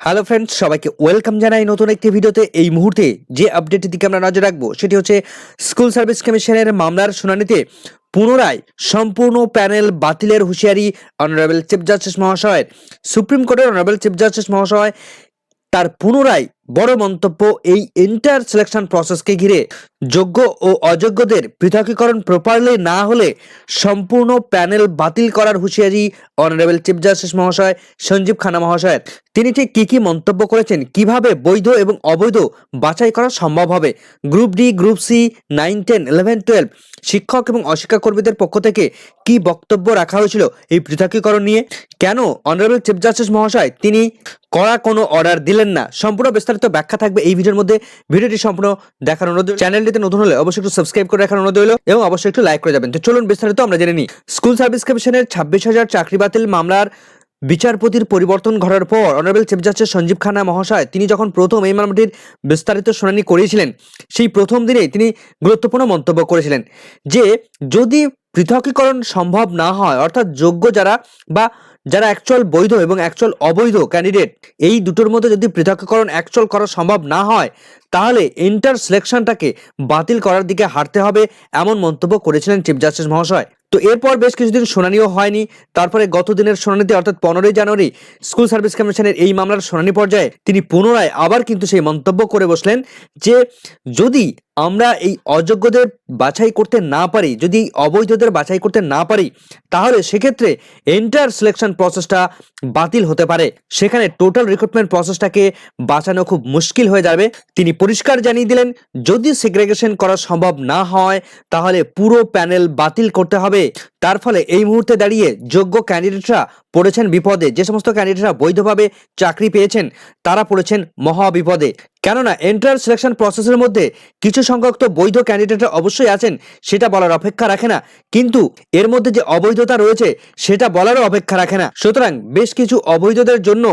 Hello friends সবাইকে welcome জানাই নতুন একটি ভিডিওতে। এই মুহূর্তে যে আপডেটের দিকে আমরা নজর রাখব, সেটি হচ্ছে স্কুল সার্ভিস কমিশনের মামলার শুনানিতে পুনরায় সম্পূর্ণ প্যানেল বাতিলের হুঁশিয়ারি অনারেবল চিফ জাস্টিস মহাশয়ের সুপ্রিম কোর্টের অনারেবল চিফ জাস্টিস মহাশয়, তার পুনরায় বড় মন্তব্য, এই ইন্টার সিলেকশন প্রসেসকে ঘিরে যোগ্য ও অযোগ্যদের পৃথকীকরণ প্রপারলি না হলে সম্পূর্ণ প্যানেল বাতিল করার হুঁশিয়ারি অনারেবল চিফ জাস্টিস মহাশয় সঞ্জীব খানা মহাশয়ের। তিনি ঠিক কি কি মন্তব্য করেছেন, কীভাবে বৈধ এবং অবৈধ বাছাই করা সম্ভব হবে? Group D group C nine ten eleven twelve শিক্ষক এবং অশিক্ষাকর্মীদের পক্ষ থেকে কি বক্তব্য রাখা হয়েছিল এই পৃথকীকরণ নিয়ে? কেন অনারেবল চিফ জাস্টিস মহাশয় তিনি করা কোনো অর্ডার দিলেন না? সম্পূর্ণ বিস্তারিত ব্যাখ্যা থাকবে এই ভিডিওর মধ্যে। ভিডিওটি সম্পূর্ণ দেখার অনুরোধ চ্যানেলটিতে নতুন হলে অবশ্যই একটু সাবস্ক্রাইব করে রাখার অনুরোধ হলো এবং অবশ্যই একটু লাইক করে যাবেন। তো চলুন বিস্তারিত আমরা জেনে নিই। স্কুল সার্ভিস কমিশনের ছাব্বিশ হাজার চাকরি বাতিল মামলার বিচারপতির পরিবর্তন ঘটার পর honourable chief justice Sanjiv Khanna মহাশয়। তিনি যখন প্রথম এই মামলাটির বিস্তারিত শুনানি করিয়েছিলেন, সেই প্রথম দিনেই তিনি গুরুত্বপূর্ণ মন্তব্য করেছিলেন যে, যদি পৃথকীকরণ সম্ভব না হয়, অর্থাৎ যোগ্য যারা বা যারা অ্যাকচুয়াল বৈধ এবং অ্যাকচুয়াল অবৈধ ক্যান্ডিডেট এই দুটোর মধ্যে যদি পৃথকীকরণ অ্যাকচুয়াল করা সম্ভব না হয়, তাহলে ইন্টার সিলেকশনটাকে বাতিল করার দিকে হারতে হবে এমন মন্তব্য করেছিলেন চিফ জাস্টিস মহাশয়। তো এরপর বেশ কিছুদিন শুনানিও হয়নি, তারপরে গত দিনের শুনানিতে অর্থাৎ পনেরোই জানুয়ারি স্কুল সার্ভিস কমিশনের এই মামলার শুনানি পর্যায়ে তিনি পুনরায় আবার কিন্তু সেই মন্তব্য করে বসলেন যে যদি আমরা এই অযোগ্যদের বাছাই করতে না পারি, যদি এই অবৈধদের বাছাই করতে না পারি, তাহলে সেক্ষেত্রে এন্টার সিলেকশন প্রসেসটা বাতিল হতে পারে। সেখানে টোটাল রিক্রুটমেন্ট প্রসেসটাকে বাঁচানো খুব মুশকিল হয়ে যাবে। তিনি পরিষ্কার জানিয়ে দিলেন, যদি সেগ্রেগেশন করা সম্ভব না হয়, তাহলে পুরো প্যানেল বাতিল করতে হবে। তার ফলে এই মুহূর্তে দাঁড়িয়ে যোগ্য ক্যান্ডিডেটরা পড়েছেন বিপদে। যে সমস্ত ক্যান্ডিডেটরা বৈধভাবে চাকরি পেয়েছেন, তারা পড়েছেন মহা বিপদে কেননা এন্ট্রান্স সিলেকশন প্রসেসের মধ্যে কিছু সংখ্যক তো বৈধ ক্যান্ডিডেটরা অবশ্যই আছেন, সেটা বলার অপেক্ষা রাখে না। কিন্তু এর মধ্যে যে অবৈধতা রয়েছে, সেটা বলারও অপেক্ষা রাখে না। সুতরাং বেশ কিছু অবৈধদের জন্য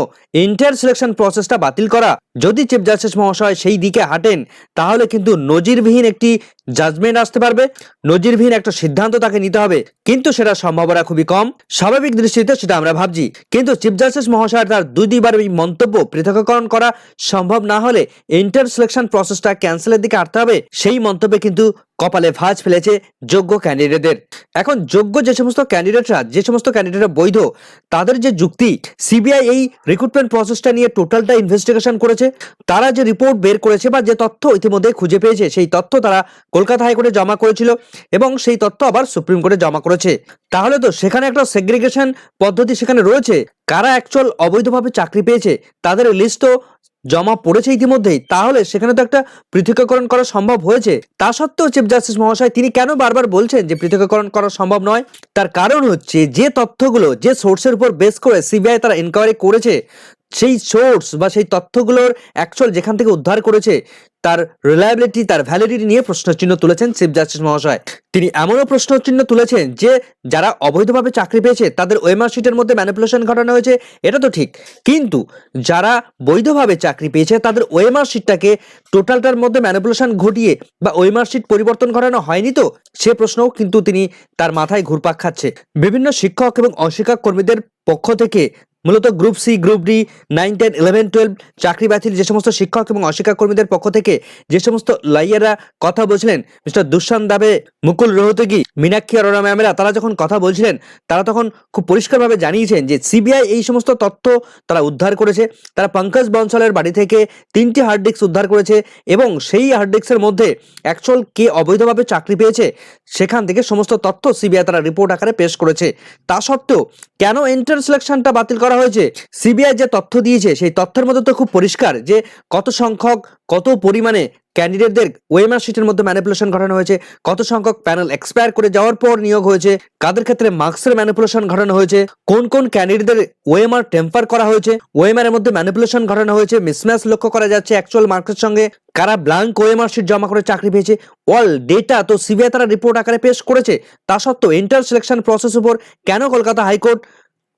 ইন্টার সিলেকশন প্রসেসটা বাতিল করা। যদি চিফ জাস্টিস মহাশয় সেই দিকে হাঁটেন, তাহলে কিন্তু নজিরবিহীন একটি জাজমেন্ট আসতে পারবে, নজিরবিহীন একটা সিদ্ধান্ত তাকে নিতে হবে, কিন্তু সেটা সম্ভাবনা খুবই কম। স্বাভাবিক দৃষ্টিতে সেটা আমরা ভাবছি, কিন্তু চিফ জাস্টিস মহাশয় তার দুই দুইবার এই মন্তব্য পৃথককরণ করা সম্ভব না হলে ইন্টার সিলেকশন প্রসেসটা ক্যান্সেলের দিকে আটতে হবে, সেই মন্তব্যে কিন্তু কপালে ভাঁজ ফেলেছে যোগ্য ক্যান্ডিডেটদের এখন যোগ্য যে সমস্ত ক্যান্ডিডেটরা যে সমস্ত ক্যান্ডিডেটরা বৈধ, তাদের যে যুক্তি সিবিআই এই রিক্রুটমেন্ট প্রসেসটা নিয়ে টোটালটা ইনভেস্টিগেশন করেছে, তারা যে রিপোর্ট বের করেছে বা যে তথ্য ইতিমধ্যে খুঁজে পেয়েছে, সেই তথ্য তারা কলকাতা হাইকোর্টে জমা করেছিল এবং সেই তথ্য আবার সুপ্রিম কোর্টে জমা করেছে। তাহলে তো সেখানে একটা সেগ্রিগেশন পদ্ধতি সেখানে রয়েছে। কারা অ্যাকচুয়াল অবৈধভাবে চাকরি পেয়েছে, তাদের লিস্টও জমা পড়েছে ইতিমধ্যেই, তাহলে সেখানে তো একটা পৃথকীকরণ করা সম্ভব হয়েছে। তা সত্ত্বেও চিফ জাস্টিস মহাশয়, তিনি কেন বারবার বলছেন যে পৃথকীকরণ করা সম্ভব নয়? তার কারণ হচ্ছে, যে তথ্যগুলো, যে সোর্সের উপর বেস করে সিবিআই তারা ইনকোয়ারি করেছে সেই সোর্স বা সেই তথ্যগুলোর অ্যাকচুয়াল যেখান থেকে উদ্ধার করেছে, তার রিলায়াবিলিটি তার ভ্যালিডিটি নিয়ে প্রশ্নচিহ্ন তুলেছেন চিফ জাস্টিস মহাশয়। তিনি এমনও প্রশ্নচিহ্ন তুলেছেন যে, যারা অবৈধভাবে চাকরি পেয়েছে, তাদের ওয়েমার শিটের মধ্যে ম্যানিপুলেশন ঘটানো হয়েছে, এটা তো ঠিক। কিন্তু যারা বৈধভাবে চাকরি পেয়েছে, তাদের ওয়েমার শিটটাকে টোটালটার মধ্যে ম্যানিপুলেশন ঘটিয়ে বা ওয়েমার শিট পরিবর্তন ঘটানো হয়নি তো, সে প্রশ্নও কিন্তু তিনি তার মাথায় ঘুরপাক খাচ্ছে। বিভিন্ন শিক্ষক এবং অশিক্ষক কর্মীদের পক্ষ থেকে মূলত group C, group D, nine, ten, eleven, twelve চাকরি বাতিল যে সমস্ত শিক্ষক এবং অশিক্ষা কর্মীদের পক্ষ থেকে যে সমস্ত লাইয়াররা কথা বলছিলেন, মিস্টার দুষ্যন্ত দাবে, মুকুল রোহতগি, মীনাক্ষী অরোরা ম্যামেরা, তারা যখন কথা বলছিলেন, তারা তখন খুব পরিষ্কারভাবে জানিয়েছেন যে সিবিআই এই সমস্ত তথ্য তারা উদ্ধার করেছে। তারা পঙ্কজ বনসলের বাড়ি থেকে তিনটি হার্ড ডিস্ক উদ্ধার করেছে এবং সেই হার্ড ডিস্কের মধ্যে অ্যাকচুয়াল কে অবৈধভাবে চাকরি পেয়েছে, সেখান থেকে সমস্ত তথ্য সিবিআই তারা রিপোর্ট আকারে পেশ করেছে। তা সত্ত্বেও কেন এন্টার সিলেকশনটা বাতিল করা হয়েছে? সিবিআই যে তথ্য দিয়েছে, সেই তথ্যের মধ্যে তো খুব পরিষ্কার যে কত সংখ্যক, কত পরিমাণে ক্যান্ডিডেটদের ওয়েমার শিটের মধ্যে ম্যানিপুলেশন ঘটানো হয়েছে, কত সংখ্যক প্যানেল এক্সপায়ার করে যাওয়ার পর নিয়োগ হয়েছে, কাদের ক্ষেত্রে মার্কসের ম্যানিপুলেশন ঘটানো হয়েছে, কোন কোন ক্যান্ডিডেটদের ওয়েমার টেম্পার করা হয়েছে ওয়েমার এর মধ্যে ম্যানিপুলেশন ঘটানো হয়েছে মিসম্যাচ লক্ষ্য করা যাচ্ছে অ্যাকচুয়াল মার্কের সঙ্গে, কারা ব্ল্যাঙ্ক ওয়েমার শিট জমা করে চাকরি পেয়েছে অল ডেটা তো সিবিআই তারা রিপোর্ট আকারে পেশ করেছে, তা সত্ত্বেও ইন্টার সিলেকশন প্রসেস উপর কেন কলকাতা হাইকোর্ট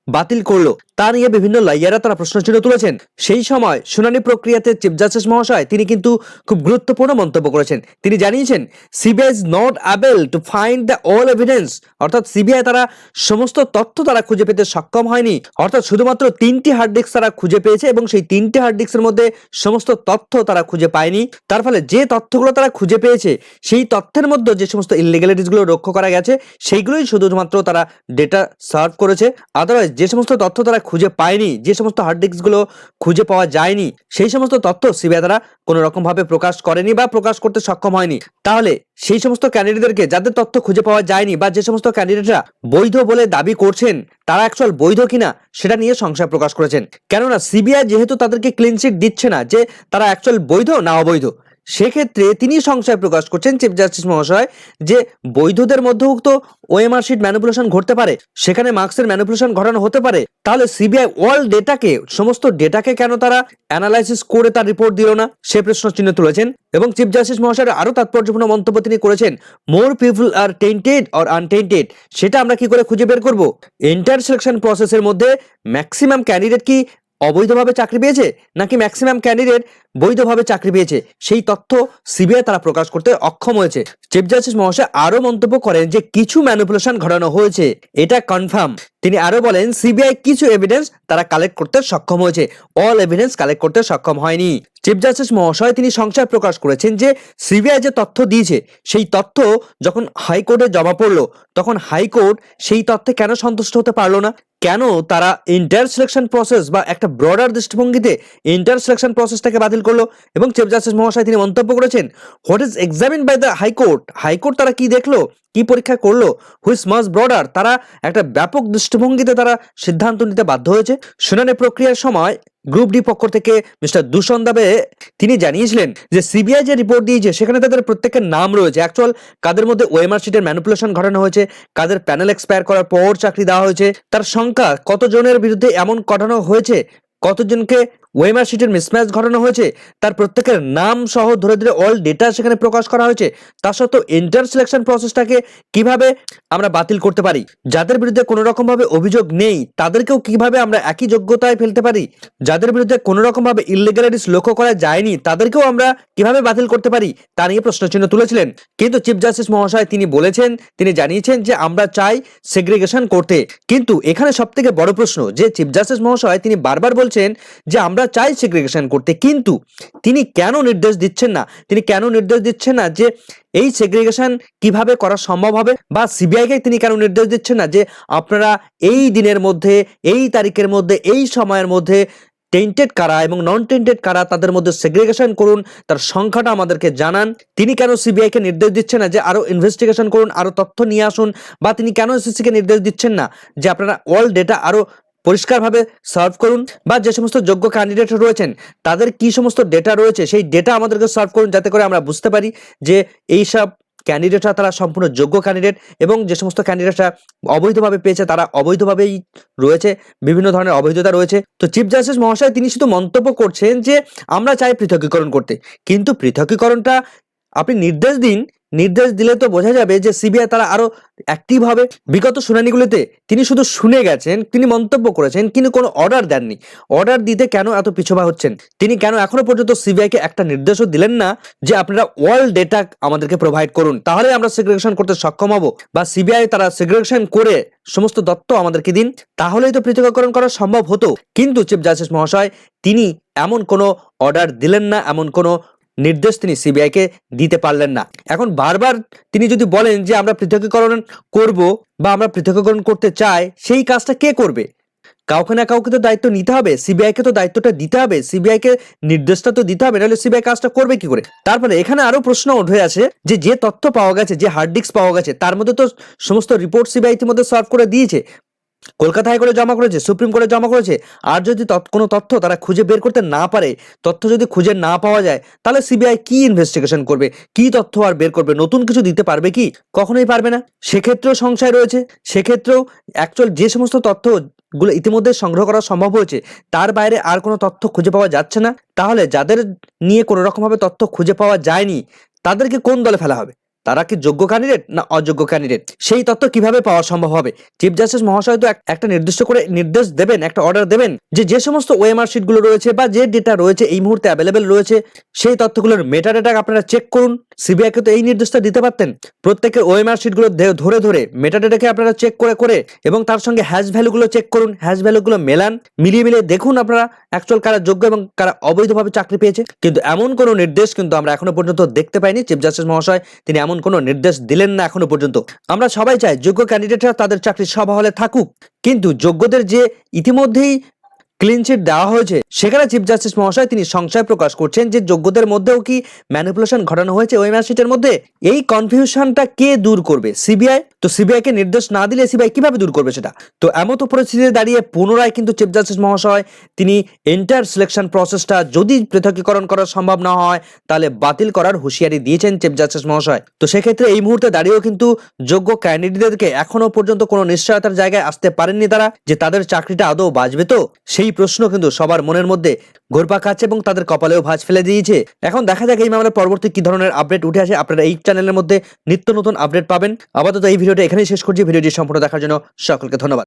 বাতিল করল? তা নিয়ে বিভিন্ন লাইয়ারা তারা প্রশ্নচিহ্ন তুলেছেন। সেই সময় শুনানি প্রক্রিয়াতে চিফ জাস্টিস মহাশয় তিনি কিন্তু খুব গুরুত্বপূর্ণ মন্তব্য করেছেন। তিনি জানিয়েছেন CBI is not able to find the all evidence অর্থাৎ সিবিআই তারা সমস্ত তথ্য তারা খুঁজে পেতে সক্ষম হয়নি। অর্থাৎ শুধুমাত্র তিনটি হার্ড ডিস্ক তারা খুঁজে পেয়েছে এবং সেই তিনটি হার্ড ডিস্কের মধ্যে সমস্ত তথ্য তারা খুঁজে পায়নি। তার ফলে যে তথ্যগুলো তারা খুঁজে পেয়েছে, সেই তথ্যের মধ্যে যে সমস্ত ইলিগালিটিসগুলো লক্ষ্য করা গেছে, সেইগুলোই শুধুমাত্র তারা ডেটা সার্ভ করেছে। আদারওয়াইজ যে সমস্ত তথ্য তারা খুঁজে পায়নি, যে সমস্ত হার্ড ডিস্কগুলো খুঁজে পাওয়া যায়নি, সেই সমস্ত তথ্য সিবিআই তারা কোনো রকম ভাবে প্রকাশ করেনি বা প্রকাশ করতে সক্ষম হয়নি। তাহলে সেই সমস্ত ক্যান্ডিডেটদেরকে যাদের তথ্য খুঁজে পাওয়া যায়নি বা যে সমস্ত ক্যান্ডিডেটরা বৈধ বলে দাবি করছেন, তারা অ্যাকচুয়াল বৈধ কিনা সেটা নিয়ে সংশয় প্রকাশ করেছেন। কেননা সিবিআই যেহেতু তাদেরকে ক্লিনশিট দিচ্ছে না যে তারা অ্যাকচুয়াল বৈধ না অবৈধ সেক্ষেত্রে তিনি সংশয় প্রকাশ করছেন চিফ জাস্টিস মহাশয় যে বৈধদের মধ্যভুক্ত ওএমআর শিট ম্যানিপুলেশন ঘটতে পারে, সেখানে মার্কসের ম্যানিপুলেশন ঘটানো হতে পারে। তাহলে সিবিআই অল ডেটাকে সমস্ত ডেটাকে কেন তারা অ্যানালাইসিস করে তার রিপোর্ট দিল না? সে প্রশ্ন চিহ্ন তুলেছেন এবং চিফ জাস্টিস মহাশয়ের আরও তাৎপর্যপূর্ণ মন্তব্য তিনি করেছেন more people are tainted or untainted সেটা আমরা কি করে খুঁজে বের করব? এন্টার সিলেকশন প্রসেসের মধ্যে ম্যাক্সিমাম ক্যান্ডিডেট কি অবৈধভাবে চাকরি পেয়েছে নাকি ম্যাক্সিমাম ক্যান্ডিডেট বৈধভাবে চাকরি পেয়েছে? সেই তথ্য সিবিআই তারা প্রকাশ করতে অক্ষম হয়েছে। চিফ জাস্টিস মহাশয় আরও মন্তব্য করেন যে কিছু ম্যানিপুলেশন ঘটানো হয়েছে। এটা কনফার্ম তিনি আরও বলেন সিবিআই কিছু এভিডেন্স তারা কালেক্ট করতে সক্ষম হয়েছে। অল এভিডেন্স কালেক্ট করতে সক্ষম হয়নি। চিফ জাস্টিস মহাশয় তিনি সংশয় প্রকাশ করেছেন যে সিবিআই যে তথ্য দিয়েছে, সেই তথ্য যখন হাইকোর্টে জমা পড়ল, তখন হাইকোর্ট সেই তথ্যে কেন সন্তুষ্ট হতে পারল না? কেন তারা ইন্টার সিলেকশন প্রসেস বা একটা ব্রডার দৃষ্টিভঙ্গিতে ইন্টার সিলেকশন প্রসেসটাকে বাতিল করল? এবং চিফ জাস্টিস মহাশয় তিনি মন্তব্য করেছেন what is examine by the high court high court তারা কি দেখল? কি পরীক্ষা করল? হুইস মাস ব্রডার তারা একটা ব্যাপক দৃষ্টিভঙ্গিতে তারা সিদ্ধান্ত নিতে বাধ্য হয়েছে। শুনানি প্রক্রিয়ার সময় গ্রুপ ডি পক্ষ থেকে মিস্টার দূষণ দাবে তিনি জানিয়েছিলেন যে সিবিআই যে রিপোর্ট দিয়েছে, সেখানে তাদের প্রত্যেকের নাম রয়েছে। অ্যাকচুয়াল কাদের মধ্যে ওয়েমার সিটের ম্যানিপুলেশন ঘটানো হয়েছে, কাদের প্যানেল এক্সপায়ার করার পর চাকরি দেওয়া হয়েছে, তার সংখ্যা, কতজনের বিরুদ্ধে এমন ঘটানো হয়েছে, কতজনকে ওয়েমার শিটের মিসম্যাচ ঘটানো হয়েছে, তার প্রত্যেকের নাম সহ ধরে ধরে অল ডেটা সেখানে প্রকাশ করা হয়েছে। তা সত্ত্বেও ইন্টার সিলেকশন প্রসেসটাকে কীভাবে আমরা বাতিল করতে পারি? যাদের বিরুদ্ধে কোনো রকম ভাবে অভিযোগ নেই, তাদেরকেও কীভাবে আমরা একই যোগ্যতায় ফেলতে পারি? যাদের বিরুদ্ধে কোনো রকম ভাবে ইলিগালিটিস লক্ষ্য করা যায়নি, তাদেরকেও আমরা কীভাবে বাতিল করতে পারি? তা নিয়ে প্রশ্নচিহ্ন তুলেছিলেন। কিন্তু চিফ জাস্টিস মহাশয় তিনি বলেছেন, তিনি জানিয়েছেন যে আমরা চাই সেগ্রিগেশন করতে। কিন্তু এখানে সব থেকে বড় প্রশ্ন, যে চিফ জাস্টিস মহাশয় তিনি বারবার বলছেন যে আমরা চাই সেগ্রিগেশন করতে। কিন্তু তিনি কেন নির্দেশ দিচ্ছেন না? তিনি কেন নির্দেশ দিচ্ছেন না যে এই সেগ্রিগেশন কীভাবে করা সম্ভব হবে? বা সিবিআইকে তিনি কেন নির্দেশ দিচ্ছেন না যে আপনারা এই দিনের মধ্যে, এই তারিখের মধ্যে, এই সময়ের মধ্যে টেন্টেড কারা এবং নন টেন্টেড কারা তাদের মধ্যে সেগ্রিগেশন করুন, তার সংখ্যাটা আমাদেরকে জানান। তিনি কেন সিবিআই কে নির্দেশ দিচ্ছেন না যে আরও ইনভেস্টিগেশন করুন, আরও তথ্য নিয়ে আসুন? বা তিনি কেন এসএসসি কে নির্দেশ দিচ্ছেন না যে আপনারা অল ডেটা আরও পরিষ্কারভাবে সার্ভ করুন বা যে সমস্ত যোগ্য ক্যান্ডিডেট রয়েছেন, তাদের কি সমস্ত ডেটা রয়েছে, সেই ডেটা আমাদেরকে সার্ভ করুন যাতে করে আমরা বুঝতে পারি যে এই সব ক্যান্ডিডেটরা তারা সম্পূর্ণ যোগ্য ক্যান্ডিডেট এবং যে সমস্ত ক্যান্ডিডেটরা অবৈধভাবে পেয়েছে, তারা অবৈধভাবেই রয়েছে, বিভিন্ন ধরনের অবৈধতা রয়েছে। তো চিফ জাস্টিস মহাশয় তিনি শুধু মন্তব্য করছেন যে আমরা চাই পৃথকীকরণ করতে, কিন্তু পৃথকীকরণটা আপনি নির্দেশ দিন নির্দেশ দিলে তো বোঝা যাবে যে সিবিআই তারা আরও অ্যাক্টিভ হবে। বিগত শুনানিগুলিতে তিনি শুধু শুনে গেছেন, তিনি মন্তব্য করেছেন, কিন্তু কোনো অর্ডার দেননি। অর্ডার দিতে কেন এত পিছপা হচ্ছেন? তিনি কেন এখনও পর্যন্ত সিবিআই কে একটা নির্দেশও দিলেন না যে আপনারা ওয়াল ডেটা আমাদেরকে প্রোভাইড করুন? তাহলে আমরা সেগ্রেগেশন করতে সক্ষম হব বা সিবিআই তারা সেগ্রেগেশন করে সমস্ত তথ্য আমাদেরকে দিন? তাহলেই তো পৃথকীকরণ করা সম্ভব হতো। কিন্তু চিফ জাস্টিস মহাশয়, তিনি এমন কোনো অর্ডার দিলেন না, এমন কোনো নির্দেশ তিনি সিবিআইকে দিতে পারলেন না। এখন বারবার তিনি যদি বলেন যে আমরা পৃথকীকরণ করব বা আমরা পৃথকীকরণ করতে চাই, সেই কাজটা কে করবে? কাউকে না কাউকে তো দায়িত্ব নিতে হবে। সিবিআইকে তো দায়িত্বটা দিতে হবে। সিবিআইকে নির্দেশটা তো দিতে হবে, নাহলে সিবিআই কাজটা করবে কি করে? তারপরে এখানে আরও প্রশ্ন উঠে আছে যে যে তথ্য পাওয়া গেছে, যে হার্ড ডিস্ক পাওয়া গেছে, তার মধ্যে তো সমস্ত রিপোর্ট সিবিআই ইতিমধ্যে সার্ভ করে দিয়েছে। কলকাতা হাইকোর্টে জমা করেছে, সুপ্রিম কোর্টে জমা করেছে, আর যদি কোনো তথ্য তারা খুঁজে বের করতে না পারে, তথ্য যদি খুঁজে না পাওয়া যায়, তাহলে সিবিআই কি ইনভেস্টিগেশন করবে? কি তথ্য আর বের করবে? নতুন কিছু দিতে পারবে কি? কখনোই পারবে না। সেক্ষেত্রেও সংশয় রয়েছে। সেক্ষেত্রেও অ্যাকচুয়াল যে সমস্ত তথ্যগুলো ইতিমধ্যে সংগ্রহ করা সম্ভব হয়েছে, তার বাইরে আর কোনো তথ্য খুঁজে পাওয়া যাচ্ছে না। তাহলে যাদের নিয়ে কোনো রকমভাবে তথ্য খুঁজে পাওয়া যায়নি, তাদেরকে কোন দলে ফেলা হবে? তারা কি যোগ্য ক্যান্ডিডেট না অযোগ্য ক্যান্ডিডেট সেই তথ্য কীভাবে পাওয়া সম্ভব হবে? চিফ জাস্টিস মহাশয় তো এক- একটা নির্দিষ্ট করে নির্দেশ দেবেন, একটা অর্ডার দেবেন যে যে সমস্ত ওএমআর শিটগুলো রয়েছে বা যে ডেটা রয়েছে এই মুহূর্তে অ্যাভেলেবেল রয়েছে, সেই তথ্যগুলোর মেটা ডেটা আপনারা চেক করুন। সিবিআইকে তো এই নির্দেশটা দিতে পারতেন। প্রত্যেকের ওএমআর শিটগুলো ধরে ধরে মেটা ডেটাকে আপনারা চেক করে করে এবং তার সঙ্গে হ্যাশ ভ্যালুগুলো চেক করুন। হ্যাশ ভ্যালুগুলো মেলান। মিলিয়ে মিলিয়ে দেখুন আপনারা অ্যাকচুয়াল কারা যোগ্য এবং কারা অবৈধভাবে চাকরি পেয়েছে। কিন্তু এমন কোনো নির্দেশ কিন্তু আমরা এখনও পর্যন্ত দেখতে পাইনি। চিফ জাস্টিস মহাশয় তিনি এমন কোনো নির্দেশ দিলেন না এখনও পর্যন্ত। আমরা সবাই চাই যোগ্য ক্যান্ডিডেটরা তাদের চাকরির সভা হলে থাকুক। কিন্তু যোগ্যদের যে ইতিমধ্যেই ক্লিন চিট দেওয়া হয়েছে। সেখানে চিফ জাস্টিস মহাশয় তিনি সংশয় প্রকাশ করছেন যে যোগ্যদের মধ্যেও কি ম্যানিপুলেশন ঘটানো হয়েছে ওই ম্যাচিটের মধ্যে? এই কনফিউশনটা কে দূর করবে? সিবিআই তো সিবিআই কে নির্দেশ না দিলে সিবিআই কীভাবে দূর করবে সেটা? তো এমতো পরিস্থিতিতে দাঁড়িয়ে পুনরায় কিন্তু চিফ জাস্টিস মহাশয় তিনি এন্টার সিলেকশন প্রসেসটা যদি পৃথকীকরণ করা সম্ভব না হয়, তাহলে বাতিল করার হুঁশিয়ারি দিয়েছেন চিফ জাস্টিস মহাশয়। তো সেক্ষেত্রে এই মুহূর্তে দাঁড়িয়েও কিন্তু যোগ্য ক্যান্ডিডেটদেরকে এখনও পর্যন্ত কোনো নিশ্চয়তার জায়গায় আসতে পারেননি তারা, যে তাদের চাকরিটা আদৌ বাঁচবে তো? সেই প্রশ্ন কিন্তু সবার মনের মধ্যে ঘোরপা খাচ্ছে এবং তাদের কপালেও ভাঁজ ফেলে দিয়েছে। এখন দেখা যাক এই মামলার পরবর্তী কি ধরনের আপডেট উঠে আসে। আপনারা এই চ্যানেলের মধ্যে নিত্য নতুন আপডেট পাবেন। আপাতত এই ভিডিওটা এখানেই শেষ করছি। ভিডিওটি সম্পূর্ণ দেখার জন্য সকলকে ধন্যবাদ।